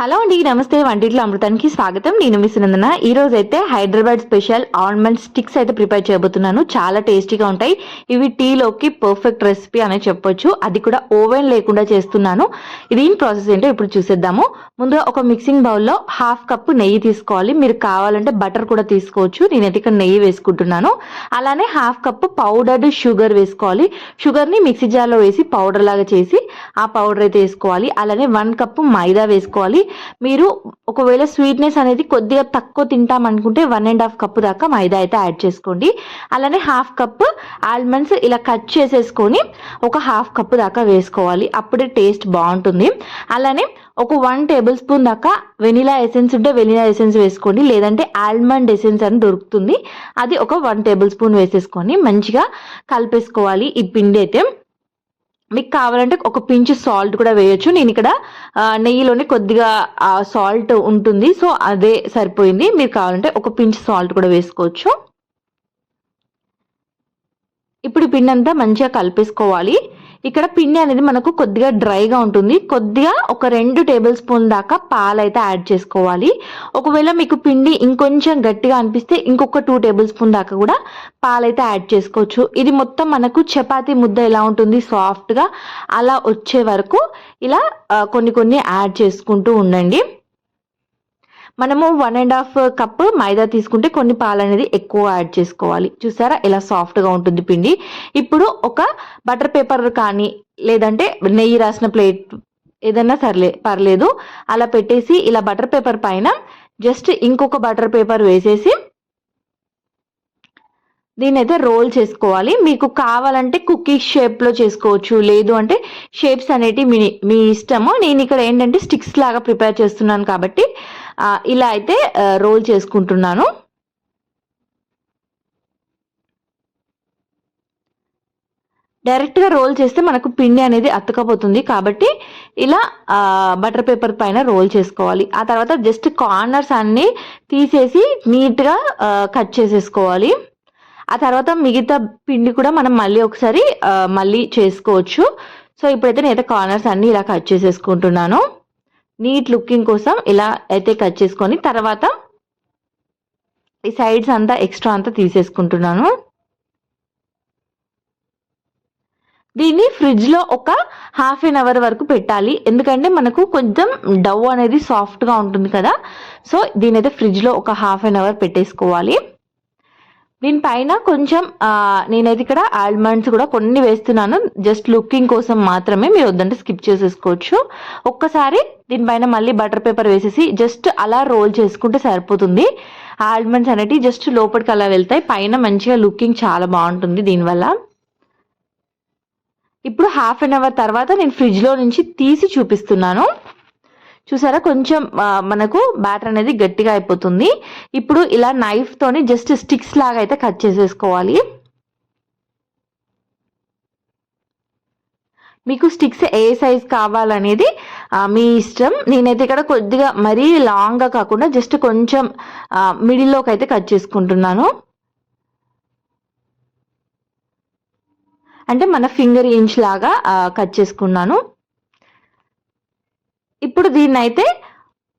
Hello అండి నమస్తే. వంటిట్లో అమృతానికి స్వాగతం. నేను మీ సునందన. ఈ రోజు అయితే హైదరాబాద్ స్పెషల్ ఆల్మండ్ స్టిక్స్ అయితే ప్రిపేర్ చేయబోతున్నాను. చాలా టేస్టీగా ఉంటాయి. ఇవి టీలోకి పర్ఫెక్ట్ రెసిపీ అనే చెప్పొచ్చు. అది కూడా ఓవెన్ లేకుండా చేస్తున్నాను. ఇది ప్రాసెస్ ఏంటో ఇప్పుడు చూసేద్దాము. ముందుగా ఒక మిక్సింగ్ బౌల్లో హాఫ్ కప్ నెయ్యి తీసుకోవాలి. మీరు కావాలంటే బటర్ కూడా తీసుకోవచ్చు. నేనైతే ఇక్కడ నెయ్యి వేసుకుంటున్నాను. అలానే హాఫ్ కప్పు పౌడర్డ్ షుగర్ వేసుకోవాలి. షుగర్ని మిక్సీ జార్లో వేసి పౌడర్ లాగా చేసి ఆ పౌడర్ అయితే వేసుకోవాలి. అలానే వన్ కప్ మైదా వేసుకోవాలి. మీరు ఒకవేళ స్వీట్నెస్ అనేది కొద్దిగా తక్కువ తింటాం అనుకుంటే వన్ అండ్ హాఫ్ కప్ దాకా మైదా అయితే యాడ్ చేసుకోండి. అలానే హాఫ్ కప్ ఆల్మండ్స్ ఇలా కట్ చేసేసుకొని ఒక హాఫ్ కప్ దాకా వేసుకోవాలి. అప్పుడే టేస్ట్ బాగుంటుంది. అలానే ఒక వన్ టేబుల్ స్పూన్ దాకా వెనిలా ఎసెన్స్ ఉంటే వెనిలా ఎసెన్స్ వేసుకోండి. లేదంటే ఆల్మండ్ ఎసెన్స్ అని దొరుకుతుంది. అది ఒక వన్ టేబుల్ స్పూన్ వేసేసుకొని మంచిగా కలిపేసుకోవాలి ఈ పిండి అయితే. మీకు కావాలంటే ఒక పించ్ సాల్ట్ కూడా వేయొచ్చు. నేను ఇక్కడ నెయ్యిలోనే కొద్దిగా సాల్ట్ ఉంటుంది. సో అదే సరిపోయింది. మీరు కావాలంటే ఒక పించ్ సాల్ట్ కూడా వేసుకోవచ్చు. ఇప్పుడు పిండి అంతా మంచిగా కలిపేసుకోవాలి. ఇక్కడ పిండి అనేది మనకు కొద్దిగా డ్రైగా ఉంటుంది. కొద్దిగా ఒక రెండు టేబుల్ స్పూన్ దాకా పాలు అయితే యాడ్ చేసుకోవాలి. ఒకవేళ మీకు పిండి ఇంకొంచెం గట్టిగా అనిపిస్తే ఇంకొక టూ టేబుల్ స్పూన్ దాకా కూడా పాలైతే యాడ్ చేసుకోవచ్చు. ఇది మొత్తం మనకు చపాతీ ముద్ద ఎలా ఉంటుంది సాఫ్ట్గా అలా వచ్చే వరకు ఇలా కొన్ని కొన్ని యాడ్ చేసుకుంటూ ఉండండి. మనము one and half cup maida తీసుకుంటే కొన్ని పాలు అనేది ఎక్కువ యాడ్ చేసుకోవాలి. చూసారా? ఎలా సాఫ్ట్గా ఉంటుంది పిండి. ఇప్పుడు ఒక బటర్ పేపర్ కానీ లేదంటే నెయ్యి రాసిన ప్లేట్ ఏదైనా సర్లే పర్లేదు. అలా పెట్టేసి ఇలా బటర్ పేపర్ పైన జస్ట్ ఇంకొక బటర్ పేపర్ వేసేసి దీన్ని అయితే రోల్ చేసుకోవాలి. మీకు కావాలంటే కుకీ షేప్లో చేసుకోవచ్చు. లేదు అంటే షేప్స్ అనేటివి మీ మీ ఇష్టము. నేను ఇక్కడ ఏంటంటే స్టిక్స్ లాగా ప్రిపేర్ చేస్తున్నాను కాబట్టి ఇలా అయితే రోల్ చేసుకుంటున్నాను. డైరెక్ట్గా రోల్ చేస్తే మనకు పిండి అనేది అతుకపోతుంది కాబట్టి ఇలా బటర్ పేపర్ పైన రోల్ చేసుకోవాలి. ఆ తర్వాత జస్ట్ కార్నర్స్ అన్నీ తీసేసి నీట్గా కట్ చేసేసుకోవాలి. ఆ తర్వాత మిగతా పిండి కూడా మనం మళ్ళీ ఒకసారి మళ్ళీ చేసుకోవచ్చు. సో ఇప్పుడైతే నేనైతే కార్నర్స్ అన్నీ ఇలా కట్ చేసేసుకుంటున్నాను. నీట్ లుకింగ్ కోసం ఇలా అయితే కట్ చేసుకొని తర్వాత ఈ సైడ్స్ అంతా ఎక్స్ట్రా అంతా తీసేసుకుంటున్నాను. దీన్ని ఫ్రిడ్జ్లో ఒక హాఫ్ అన్ అవర్ వరకు పెట్టాలి. ఎందుకంటే మనకు కొంచెం డవ్ అనేది సాఫ్ట్గా ఉంటుంది కదా. సో దీని అయితే ఫ్రిడ్జ్లో ఒక హాఫ్ అన్ అవర్ పెట్టేసుకోవాలి. దీనిపైన కొంచెం నేనైతే ఇక్కడ ఆల్మండ్స్ కూడా కొన్ని వేస్తున్నాను. జస్ట్ లుకింగ్ కోసం మాత్రమే మీరు వద్దంటే స్కిప్ చేసేసుకోవచ్చు. ఒక్కసారి దీనిపైన మళ్ళీ బటర్ పేపర్ వేసేసి జస్ట్ అలా రోల్ చేసుకుంటే సరిపోతుంది. ఆల్మండ్స్ అనేటివి జస్ట్ లోపలికి అలా వెళ్తాయి. పైన మంచిగా లుకింగ్ చాలా బాగుంటుంది దీనివల్ల. ఇప్పుడు హాఫ్ అన్ అవర్ తర్వాత నేను ఫ్రిడ్జ్లో నుంచి తీసి చూపిస్తున్నాను. చూసారా? కొంచెం మనకు బ్యాటర్ అనేది గట్టిగా అయిపోతుంది. ఇప్పుడు ఇలా నైఫ్ తోని జస్ట్ స్టిక్స్ లాగా అయితే కట్ చేసేసుకోవాలి. మీకు స్టిక్స్ ఏ సైజ్ కావాలనేది మీ ఇష్టం. నేనైతే ఇక్కడ కొద్దిగా మరీ లాంగ్గా కాకుండా జస్ట్ కొంచెం మిడిల్లోకి అయితే కట్ చేసుకుంటున్నాను. అంటే మన ఫింగర్ ఇంచ్ లాగా కట్ చేసుకున్నాను. ఇప్పుడు దీన్ని అయితే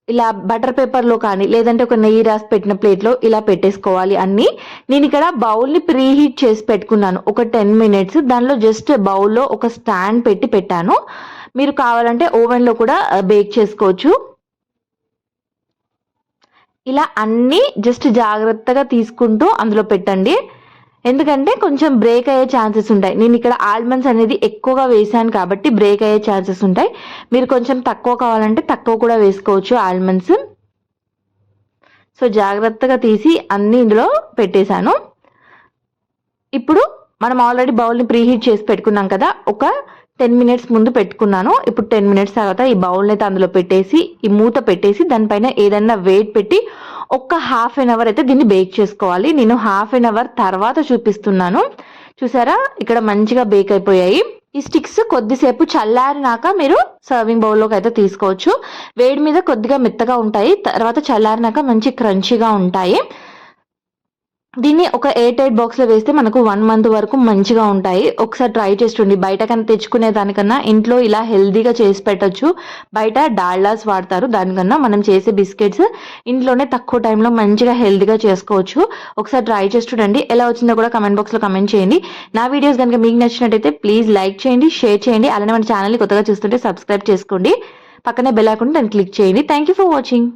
ఇలా బటర్ పేపర్లో కానీ లేదంటే ఒక నెయ్యి రాసి పెట్టిన ప్లేట్లో ఇలా పెట్టేసుకోవాలి అన్ని. నేను ఇక్కడ బౌల్ని ప్రీ హీట్ చేసి పెట్టుకున్నాను. ఒక టెన్ మినిట్స్. దానిలో జస్ట్ బౌల్లో ఒక స్టాండ్ పెట్టి పెట్టాను. మీరు కావాలంటే ఓవెన్లో కూడా బేక్ చేసుకోవచ్చు. ఇలా అన్నీ జస్ట్ జాగ్రత్తగా తీసుకుంటూ అందులో పెట్టండి. ఎందుకంటే కొంచెం బ్రేక్ అయ్యే ఛాన్సెస్ ఉంటాయి. నేను ఇక్కడ ఆల్మండ్స్ అనేది ఎక్కువగా వేసాను కాబట్టి బ్రేక్ అయ్యే ఛాన్సెస్ ఉంటాయి. మీరు కొంచెం తక్కువ కావాలంటే తక్కువ కూడా వేసుకోవచ్చు ఆల్మండ్స్ సో జాగ్రత్తగా తీసి అన్ని ఇందులో పెట్టేశాను. ఇప్పుడు మనం ఆల్రెడీ బౌల్ని ప్రీహీట్ చేసి పెట్టుకున్నాం కదా ఒక టెన్ మినిట్స్ ముందు పెట్టుకున్నాను. ఇప్పుడు టెన్ మినిట్స్ తర్వాత ఈ బౌల్ని అయితే అందులో పెట్టేసి ఈ మూత పెట్టేసి దానిపైన ఏదైనా వెయిట్ పెట్టి ఒక్క హాఫ్ అన్ అవర్ అయితే దీన్ని బేక్ చేసుకోవాలి. నేను హాఫ్ అన్ అవర్ తర్వాత చూపిస్తున్నాను. చూసారా? ఇక్కడ మంచిగా బేక్ అయిపోయాయి. ఈ స్టిక్స్ కొద్దిసేపు చల్లారినాక మీరు సర్వింగ్ బౌల్లోకి అయితే తీసుకోవచ్చు. వేడి మీద కొద్దిగా మెత్తగా ఉంటాయి. తర్వాత చల్లారినాక మంచి క్రంచీగా ఉంటాయి. దీన్ని ఒక ఎయిర్ టైట్ బాక్స్లో వేస్తే మనకు వన్ మంత్ వరకు మంచిగా ఉంటాయి. ఒకసారి ట్రై చేసి బయట కన్నా తెచ్చుకునే దానికన్నా ఇంట్లో ఇలా హెల్దీగా చేసి పెట్టచ్చు. బయట డాల్డాస్ వాడతారు. దానికన్నా మనం చేసే బిస్కెట్స్ ఇంట్లోనే తక్కువ టైంలో మంచిగా హెల్దీగా చేసుకోవచ్చు. ఒకసారి ట్రై చేసి చూడండి ఎలా వచ్చిందో కూడా కమెంట్ బాక్స్లో కమెంట్ చేయండి. నా వీడియోస్ కనుక మీకు నచ్చినట్టయితే ప్లీజ్ లైక్ చేయండి షేర్ చేయండి. అలానే మన ఛానల్ని కొత్తగా చూస్తుంటే సబ్స్క్రైబ్ చేసుకోండి. పక్కనే బెల్ ఐకాన్ దాన్ని క్లిక్ చేయండి. Thank you for watching